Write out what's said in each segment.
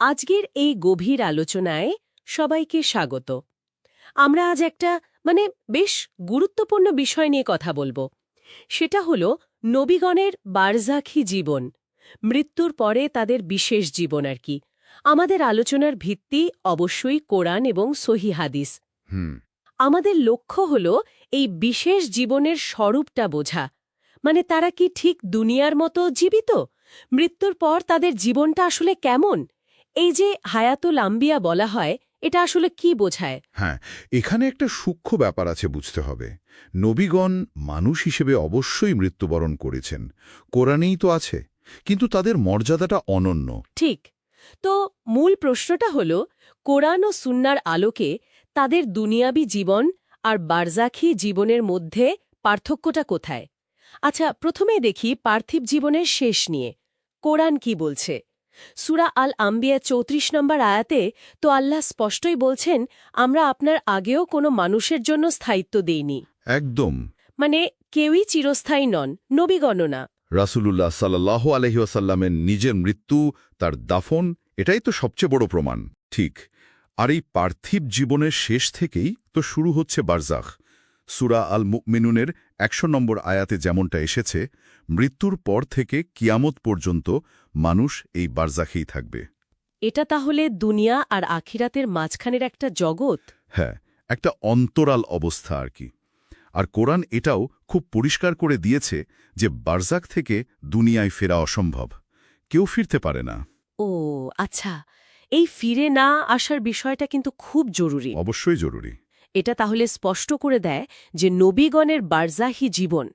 আজকের এই গভীর আলোচনায় সবাইকে স্বাগত। আমরা আজ একটা মানে বেশ গুরুত্বপূর্ণ বিষয় নিয়ে কথা বলব। সেটা হলো নবীগণের বারজাখি জীবন মৃত্যুর পরে তাদের বিশেষ জীবন আর কি। আমাদের আলোচনার ভিত্তি অবশ্যই কোরআন এবং সহি হাদিস। হুম। আমাদের লক্ষ্য হল এই বিশেষ জীবনের স্বরূপটা বোঝা। মানে তারা কি ঠিক দুনিয়ার মতো জীবিত? মৃত্যুর পর তাদের জীবনটা আসলে কেমন? এই যে হায়াতুল আম্বিয়া বলা হয় এটা আসলে কি বোঝায়? হ্যাঁ এখানে একটা সূক্ষ্ম ব্যাপার আছে বুঝতে হবে। নবীগণ মানুষ হিসেবে অবশ্যই মৃত্যুবরণ করেছেন। কোরআনেই তো আছে কিন্তু তাদের মর্যাদাটা অনন্য। ঠিক। তো মূল প্রশ্নটা হল কোরআন ও সুন্নার আলোকে তাদের দুনিয়াবি জীবন আর বারজাখি জীবনের মধ্যে পার্থক্যটা কোথায়? আচ্ছা প্রথমে দেখি পার্থিব জীবনের শেষ নিয়ে। কোরআন কি বলছে? সুরা আল আম্বিয়া চৌত্রিশ নম্বর আয়াতে তো আল্লাহ স্পষ্টই বলছেন আমরা আপনার আগেও কোনো মানুষের জন্য স্থায়িত্ব দেইনি। একদম। মানে কেউই চিরস্থায়ী নন নবীগণনা রাসূলুল্লাহ সাল্লাহ আলহিউসাল্লামের নিজের মৃত্যু তার দাফন এটাই তো সবচেয়ে বড় প্রমাণ। ঠিক। আর এই পার্থিব জীবনের শেষ থেকেই তো শুরু হচ্ছে বারজাখ। সুরা আল মুকমিনুনের একশো নম্বর আয়াতে যেমনটা এসেছে মৃত্যুর পর থেকে কিয়ামত পর্যন্ত মানুষ এই বারজাখেই থাকবে। এটা তাহলে দুনিয়া আর আখিরাতের মাঝখানের একটা জগৎ? হ্যাঁ একটা অন্তরাল অবস্থা আর কি। আর কোরআন এটাও খুব পরিষ্কার করে দিয়েছে যে বারজাক থেকে দুনিয়ায় ফেরা অসম্ভব। কেউ ফিরতে পারে না। ও আচ্ছা। এই ফিরে না আসার বিষয়টা কিন্তু খুব জরুরি। অবশ্যই জরুরি। এটা তাহলে স্পষ্ট করে দেয় যে নবীগণের বারজাহি জীবন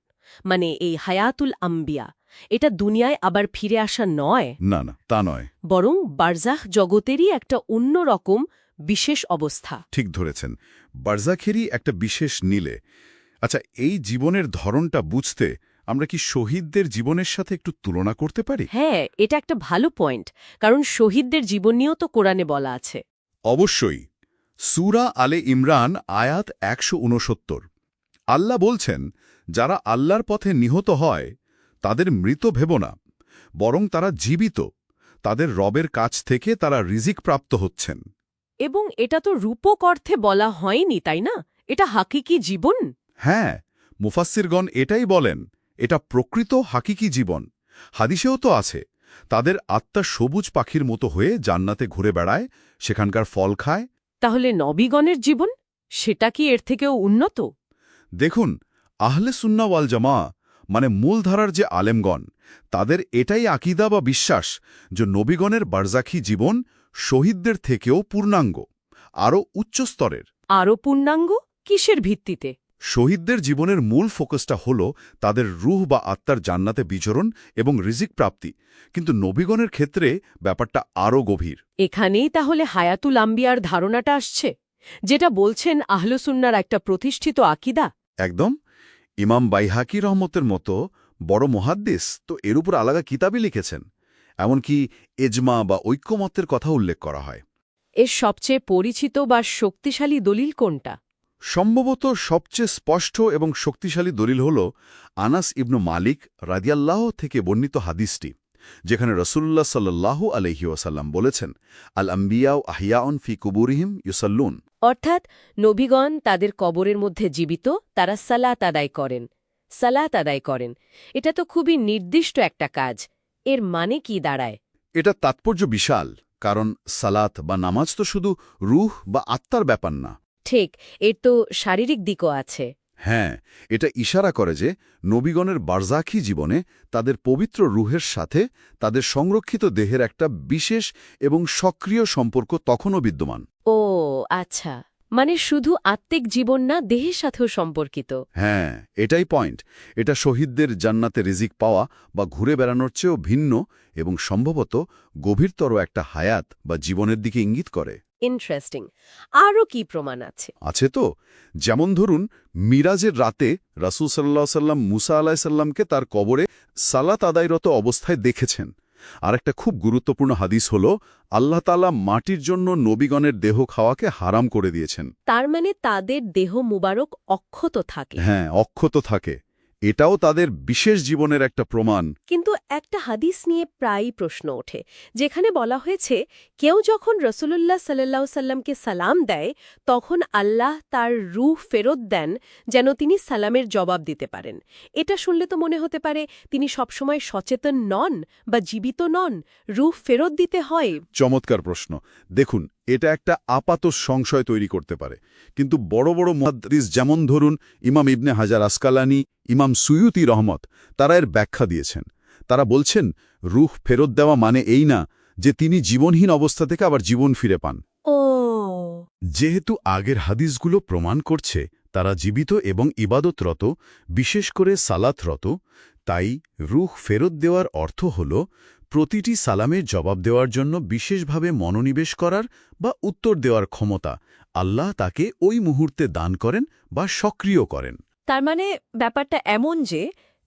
মানে এই হায়াতুল আম্বিয়া এটা দুনিয়ায় আবার ফিরে আসা নয়? না না তা নয়। বরং বারজাহ জগতেরই একটা অন্যরকম বিশেষ অবস্থা। ঠিক ধরেছেন। বারজাখেরই একটা বিশেষ নীলে। আচ্ছা এই জীবনের ধরনটা বুঝতে আমরা কি শহীদদের জীবনের সাথে একটু তুলনা করতে পারি? হ্যাঁ এটা একটা ভালো পয়েন্ট কারণ শহীদদের জীবন নিয়েও তো কোরআনে বলা আছে। অবশ্যই। সুরা আলে ইমরান আয়াত একশো উনসত্তর আল্লাহ বলছেন যারা আল্লাহর পথে নিহত হয় তাদের মৃত ভেব না বরং তারা জীবিত। তাদের রবের কাছ থেকে তারা রিজিক প্রাপ্ত হচ্ছেন। এবং এটা তো রূপক অর্থে বলা হয়নি তাই না? এটা হাকিকি জীবন? হ্যাঁ মুফাসিরগণ এটাই বলেন এটা প্রকৃত হাকিকি জীবন। হাদিসেও তো আছে তাদের আত্মা সবুজ পাখির মতো হয়ে জান্নাতে ঘুরে বেড়ায় সেখানকার ফল খায়। তাহলে নবীগণের জীবন? সেটা কি এর থেকেও উন্নত? দেখুন আহলে সুন্না ওয়াল জামা মানে মূলধারার যে আলেমগণ তাদের এটাই আকিদা বা বিশ্বাস যে নবীগণের বারজাখী জীবন শহীদদের থেকেও পূর্ণাঙ্গ আরও উচ্চস্তরের আরও পূর্ণাঙ্গ? কিসের ভিত্তিতে? শহীদদের জীবনের মূল ফোকাসটা হল তাদের রুহ বা আত্মার জান্নাতে বিচরণ এবং রিজিক প্রাপ্তি কিন্তু নবীগণের ক্ষেত্রে ব্যাপারটা আরও গভীর। এখানেই তাহলে হায়াতুল আম্বিয়ার ধারণাটা আসছে যেটা বলছেন আহলসুন্নার একটা প্রতিষ্ঠিত আকিদা? একদম। ইমাম বাইহাকি রহমতের মতো বড় মহাদ্দেশ তো এর উপর আলাদা কিতাবই লিখেছেন এমনকি এজমা বা ঐক্যমত্যের কথা উল্লেখ করা হয়। এর সবচেয়ে পরিচিত বা শক্তিশালী দলিল কোনটা? সম্ভবত সবচেয়ে স্পষ্ট এবং শক্তিশালী দলিল হল আনাস ইবনু মালিক রাদিয়াল্লাহ থেকে বর্ণিত হাদিসটি। যেখানে রসুল্লাহ সাল্লাল্লাহু আলহি ওয়াসাল্লাম বলেছেন আল আম্বিয়াও আহিয়াউন ফি কুবুরিহিম ইউসাল্লুন। অর্থাৎ নবীগণ তাদের কবরের মধ্যে জীবিত তারা সালাত আদায় করেন সালাত আদায় করেন। এটা তো খুবই নির্দিষ্ট একটা কাজ। এর মানে কি দাঁড়ায়? এটা তাৎপর্য বিশাল কারণ সালাত বা নামাজ তো শুধু রুহ বা আত্মার ব্যাপার না। ঠিক এর তো শারীরিক দিকও আছে। হ্যাঁ এটা ইশারা করে যে নবীগণের বারজাখী জীবনে তাদের পবিত্র রুহের সাথে তাদের সংরক্ষিত দেহের একটা বিশেষ এবং সক্রিয় সম্পর্ক তখনও বিদ্যমান। ও আচ্ছা। মানে শুধু আত্মিক জীবন না দেহের সাথেও সম্পর্কিত। হ্যাঁ এটাই পয়েন্ট। এটা শহীদদের জান্নাতে রিজিক পাওয়া বা ঘুরে বেড়ানোর চেয়েও ভিন্ন এবং সম্ভবত গভীরতর একটা হায়াত বা জীবনের দিকে ইঙ্গিত করে। ইন্টারেস্টিং আরও কি প্রমাণ আছে? আছে তো। যেমন ধরুন মিরাজের রাতে রাসুল সাল্লাহ সাল্লাম মুসা আলাহ সাল্লামকে তার কবরে সালাত আদায়রত অবস্থায় দেখেছেন। আর একটা খুব গুরুত্বপূর্ণ হাদিস হল আল্লাহ তালা মাটির জন্য নবীগণের দেহ খাওয়াকে হারাম করে দিয়েছেন। তার মানে তাদের দেহ মুবারক অক্ষত থাকে। হ্যাঁ অক্ষত থাকে। এটাও তাদের বিশেষ জীবনের একটা প্রমাণ। কিন্তু একটা হাদিস নিয়ে প্রায়ই প্রশ্ন ওঠে যেখানে বলা হয়েছে কেউ যখন রসুলুল্লাহ সাল্লাহ সাল্লামকে সালাম দেয় তখন আল্লাহ তার রূহ ফেরত দেন যেন তিনি সালামের জবাব দিতে পারেন। এটা শুনলে তো মনে হতে পারে তিনি সবসময় সচেতন নন বা জীবিত নন রূহ ফেরত দিতে হয়। চমৎকার প্রশ্ন। দেখুন এটা একটা আপাত সংশয় তৈরি করতে পারে। কিন্তু বড় বড় মুহাদ্দিস যেমন ধরুন ইমাম ইবনে হাজার আসকালানি ইমাম সুয়ুতি রহমত তারা এর ব্যাখ্যা দিয়েছেন। তারা বলছেন রুহ ফেরত দেওয়া মানে এই না যে তিনি জীবনহীন অবস্থা থেকে আবার জীবন ফিরে পান। ও। যেহেতু আগের হাদিসগুলো প্রমাণ করছে তারা জীবিত এবং ইবাদতরত বিশেষ করে সালাতরত তাই রুখ ফেরত দেওয়ার অর্থ হল প্রতিটি সালামের জবাব দেওয়ার জন্য বিশেষভাবে মনোনিবেশ করার বা উত্তর দেওয়ার ক্ষমতা আল্লাহ তাকে ওই মুহূর্তে দান করেন বা সক্রিয় করেন। তার মানে ব্যাপারটা এমন যে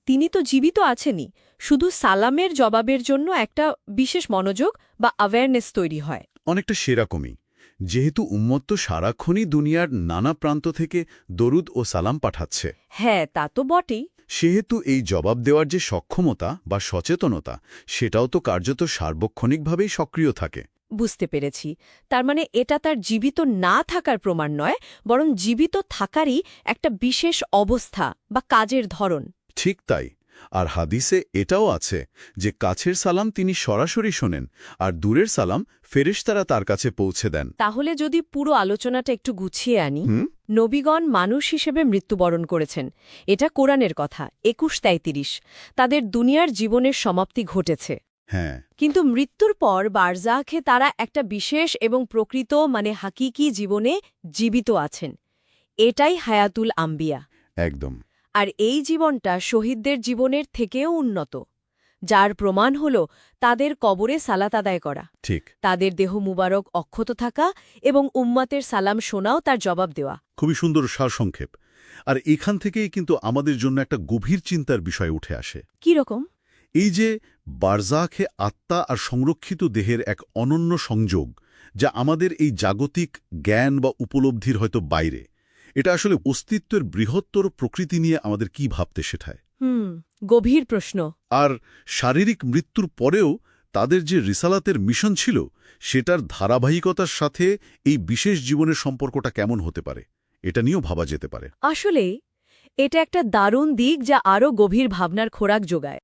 তিনি তো জীবিত আছেনই শুধু সালামের জবাবের জন্য একটা বিশেষ মনোযোগ বা অ্যাওয়ারনেস তৈরি হয়। অনেকটা সেরকমই। যেহেতু উম্মত্ত সারাক্ষণই দুনিয়ার নানা প্রান্ত থেকে দরুদ ও সালাম পাঠাচ্ছে। হ্যাঁ তা তো বটেই। সেহেতু এই জবাব দেওয়ার যে সক্ষমতা বা সচেতনতা সেটাও তো কার্যত সার্বক্ষণিকভাবেই সক্রিয় থাকে। বুঝতে পেরেছি। তার মানে এটা তার জীবিত না থাকার প্রমাণ নয় বরং জীবিত থাকারই একটা বিশেষ অবস্থা বা কাজের ধরন। ঠিক তাই। আর হাদিসে এটাও আছে যে কাছের সালাম তিনি সরাসরি শোনেন আর দূরের সালাম ফেরেশতারা তার কাছে পৌঁছে দেন। তাহলে যদি পুরো আলোচনাটা একটু গুছিয়ে আনি নবীগণ মানুষ হিসেবে মৃত্যুবরণ করেছেন। এটা কোরআনের কথা একুশ তেঁত্রিশ তাদের দুনিয়ার জীবনের সমাপ্তি ঘটেছে। হ্যাঁ। কিন্তু মৃত্যুর পর বারজাখে তারা একটা বিশেষ এবং প্রকৃত মানে হাকিকি জীবনে জীবিত আছেন। এটাই হায়াতুল আম্বিয়া। একদম। আর এই জীবনটা শহীদদের জীবনের থেকেও উন্নত যার প্রমাণ হল তাদের কবরে সালাত আদায় করা ঠিক। তাদের দেহ মুবারক অক্ষত থাকা এবং উম্মাতের সালাম শোনাও তার জবাব দেওয়া। খুবই সুন্দর সারসংক্ষেপ। আর এখান থেকেই কিন্তু আমাদের জন্য একটা গভীর চিন্তার বিষয় উঠে আসে। কি রকম? এই যে বারজাখে আত্মা আর সংরক্ষিত দেহের এক অনন্য সংযোগ যা আমাদের এই জাগতিক জ্ঞান বা উপলব্ধির হয়তো বাইরে এটা আসলে অস্তিত্বের বৃহত্তর প্রকৃতি নিয়ে আমাদের কি ভাবতে শেখায়? হুম গভীর প্রশ্ন। আর শারীরিক মৃত্যুর পরেও তাদের যে রিসালাতের মিশন ছিল সেটার ধারাবাহিকতার সাথে এই বিশেষ জীবনের সম্পর্কটা কেমন হতে পারে? এটা নিয়েও ভাবা যেতে পারে। আসলে এটা একটা দারুণ দিক যা আরও গভীর ভাবনার খোরাক যোগায়।